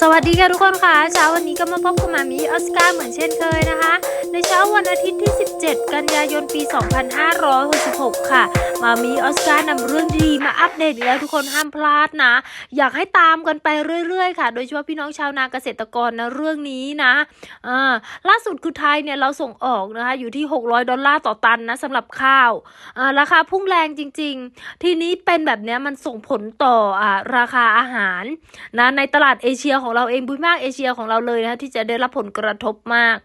สวัสดีค่ะทุกคนค่ะเช้าวันนี้ก็มาพบกับมามีออสการ์เหมือนเช่นเคยนะคะ ในเช้าวันอาทิตย์ที่ 17 กันยายนปี 2566 ค่ะ มามีออสการ์นำเรื่องดีมาอัปเดตอีกแล้วทุกคนห้ามพลาดนะ อยากให้ตามกันไปเรื่อยๆ ค่ะ โดยเฉพาะพี่น้องชาวนาเกษตรกรนะเรื่องนี้นะอ่าล่าสุดคือไทยเนี่ยเราส่งออกนะคะอยู่ที่ 600 ดอลลาร์ต่อตันนะสำหรับข้าวอ่าราคาพุ่งแรงจริง ๆ ทีนี้เป็นแบบเนี้ยมันส่งผลต่ออ่าราคาอาหารนะในตลาดเอเชียของของเราเองภูมิภาคเอเชียของเราเลยนะคะที่จะได้รับผลกระทบมาก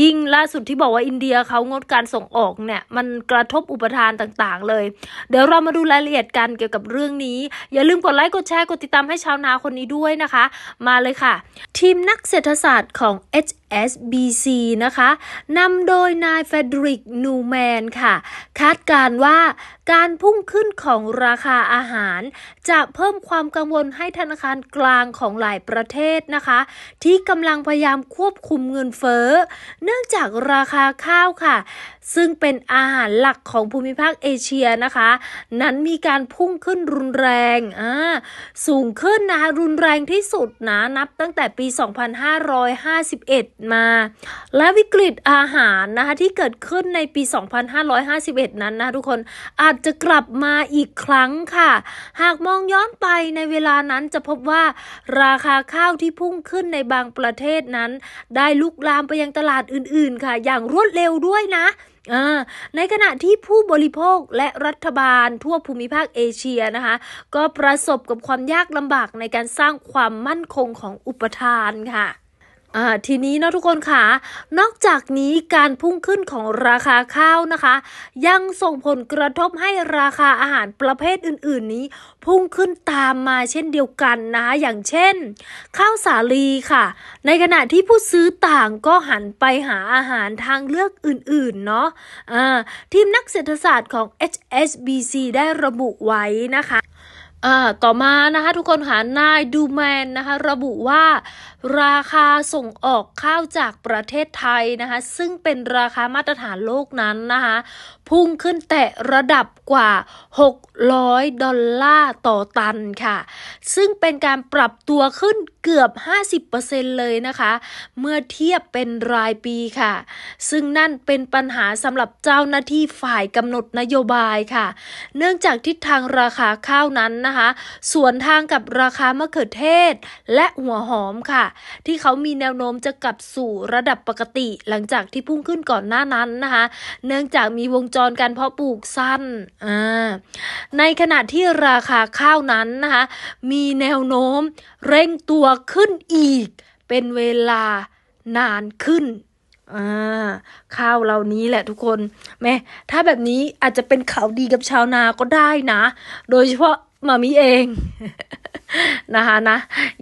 ยิ่งล่าสุดที่บอกว่าอินเดียเขางดการส่งออกเนี่ยมันกระทบอุปทานต่างๆ เลย เดี๋ยวเรามาดูรายละเอียดกันเกี่ยวกับเรื่องนี้ อย่าลืมกดไลค์กดแชร์กดติดตามให้ชาวนาคนนี้ด้วยนะคะ มาเลยค่ะ ทีมนักเศรษฐศาสตร์ของ HSBC นะคะนำโดยนายเฟเดริกนูแมนค่ะ คาดการณ์ว่า การพุ่งขึ้นของราคาอาหาร จะเพิ่มความกังวลให้ธนาคารกลางของหลายประเทศนะคะ ที่กำลังพยายามควบคุมเงินเฟ้อ เนื่องจากราคาข้าวค่ะ ซึ่งเป็นอาหารหลักของภูมิภาคเอเชียนะคะ นั้นมีการพุ่งขึ้นรุนแรงอ่าสูงขึ้นนะคะรุนแรงที่สุดนะนับตั้งแต่ปี 2551 มา และวิกฤตอาหารนะคะที่เกิดขึ้นในปี 2551 นั้นนะทุกคนอาจจะกลับมาอีกครั้งค่ะ หากมองย้อนไปในเวลานั้นจะพบว่า ราคาข้าวที่พุ่งขึ้นในบางประเทศนั้น ได้ลุกลามไปยังตลาดอื่นๆค่ะ อย่างรวดเร็วด้วยนะในขณะที่ผู้บริโภคและรัฐบาลทั่วภูมิภาคเอเชียนะคะ ก็ประสบกับความยากลำบากในการสร้างความมั่นคงของอุปทานค่ะ อ่าทีนี้เนาะทุกคนค่ะ นอกจากนี้การพุ่งขึ้นของราคาข้าวนะคะ ยังส่งผลกระทบให้ราคาอาหารประเภทอื่น ๆ นี้ พุ่งขึ้นตามมาเช่นเดียวกันนะคะอย่างเช่น ข้าวสาลีค่ะ ในขณะที่ผู้ซื้อต่างก็หันไปหาอาหารทางเลือกอื่น ๆ เนาะอ่าทีมนักเศรษฐศาสตร์ของ HSBC ได้ระบุไว้นะคะ ต่อมานะคะทุกคนค่ะนายดูแมนนะคะระบุว่าราคาส่งออกข้าวจากประเทศไทยนะคะซึ่งเป็นราคามาตรฐานโลกนั้นนะคะพุ่งขึ้นแตะระดับกว่า 600 ดอลลาร์ต่อตันค่ะ ซึ่งเป็นการปรับตัวขึ้นเกือบ 50%เลยนะคะ เมื่อเทียบเป็นรายปีค่ะ ซึ่งนั่นเป็นปัญหาสำหรับเจ้าหน้าที่ฝ่ายกำหนดนโยบายค่ะ เนื่องจากทิศทางราคาข้าวนั้นนะคะ สวนทางกับราคามะเขือเทศและหัวหอมค่ะ ที่เขามีแนวโน้มจะกลับสู่ระดับปกติ หลังจากที่พุ่งขึ้นก่อนหน้านั้นนะคะ เนื่องจากมีวงจรการเพาะปลูกสั้นอ่าในขณะที่ราคาข้าวนั้นนะคะมีแนวโน้มเร่งตัวขึ้นอีก เป็นเวลานานขึ้นอ่าข้าวเหล่านี้แหละทุกคนแม่ถ้าแบบนี้อาจจะเป็นข่าวดีกับชาวนาก็ได้นะ โดยเฉพาะมามีเองนะคะนะ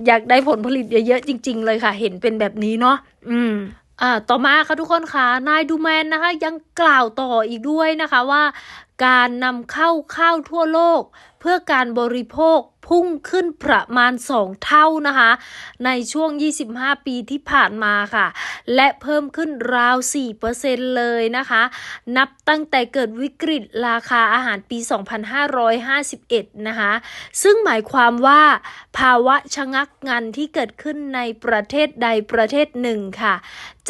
อยากได้ผลผลิตเยอะๆจริง ๆ เลยค่ะ เห็นเป็นแบบนี้เนาะอืม อ่าต่อมาค่ะทุกคนค่ะนายดูแมนนะคะ ยังกล่าวต่ออีกด้วยนะคะว่า การนำเข้าข้าวทั่วโลก เพื่อการบริโภค พุ่งขึ้นประมาณ 2 เท่านะคะ ในช่วง 25 ปีที่ผ่านมาค่ะ และเพิ่มขึ้นราว 4%เลยนะคะ นับตั้งแต่เกิดวิกฤตราคาอาหารปี 2551 นะคะ ซึ่งหมายความว่าภาวะชะงักงันที่เกิดขึ้นในประเทศใดประเทศหนึ่งค่ะ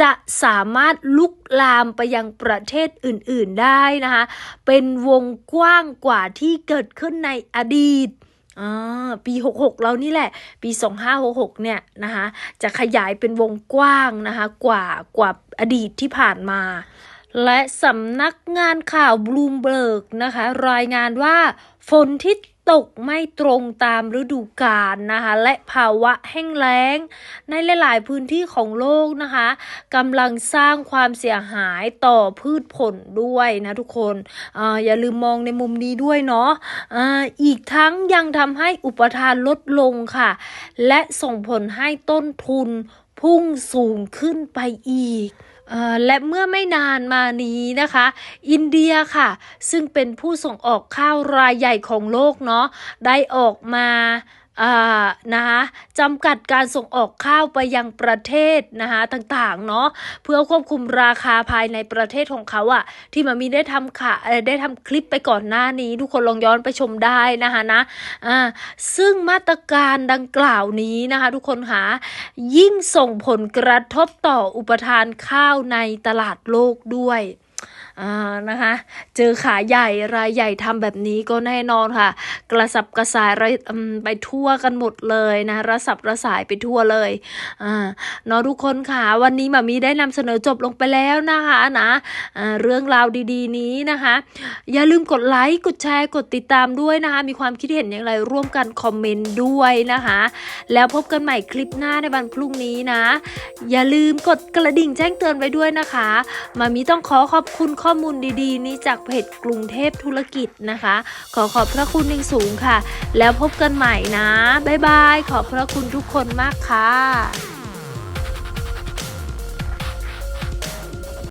จะสามารถลุกลามไปยังประเทศอื่น ๆได้นะคะ เป็นวงกว้างกว่าที่เกิดขึ้นในอดีต อ่าปี66เรานี่แหละ ปี2566เนี่ยนะคะจะขยายเป็นวงกว้างนะคะกว่ากว่าอดีตที่ผ่านมาและสำนักงานข่าวบลูมเบิร์กนะคะ รายงานว่าฝนที่ ตกไม่ตรงตามฤดูกาลนะคะ และภาวะแห้งแล้ง ในหลาย ๆ พื้นที่ของโลกนะคะกำลังสร้างความเสียหายต่อพืชผลด้วยนะทุกคนออย่าลืมมองในมุมนี้ด้วยเนาะออีกทั้งยังทำให้อุปทานลดลงค่ะ และส่งผลให้ต้นทุน พุ่งสูงขึ้นไปอีกและเมื่อไม่นานมานี้นะคะ อินเดียค่ะ ซึ่งเป็นผู้ส่งออกข้าวรายใหญ่ของโลกเนาะได้ออกมา นะคะจำกัดการส่งออกข้าวไปยังประเทศนะคะต่างๆเนาะเพื่อควบคุมราคาภายในประเทศของเขาอะที่มามีได้ทำค่ะได้ทำคลิปไปก่อนหน้านี้ ทุกคนลองย้อนไปชมได้นะคะนะอ่าซึ่งมาตรการดังกล่าวนี้นะคะทุกคนหายิ่งส่งผลกระทบต่ออุปทานข้าวในตลาดโลกด้วย อ่านะคะ เจอขาใหญ่รายใหญ่ทำแบบนี้ก็แน่นอนค่ะ กระสับกระสายไปทั่วกันหมดเลยนะระสับระสายไปทั่วเลยอ่าเนาะทุกคนค่ะวันนี้มามีได้นำเสนอจบลงไปแล้วนะคะนะอ่าเรื่องราวดีๆ นี้นะคะ อย่าลืมกดไลค์กดแชร์กดติดตามด้วยนะคะ มีความคิดเห็นอย่างไรร่วมกันคอมเมนต์ด้วยนะคะ แล้วพบกันใหม่คลิปหน้าในวันพรุ่งนี้นะ อย่าลืมกดกระดิ่งแจ้งเตือนไว้ด้วยนะคะมามีต้องขอขอบคุณข้อมูลดีๆ นี้จากเพจกรุงเทพธุรกิจนะคะ ขอขอบพระคุณอย่างสูงค่ะ แล้วพบกันใหม่นะ บ๊ายบาย ขอบพระคุณทุกคนมากค่ะ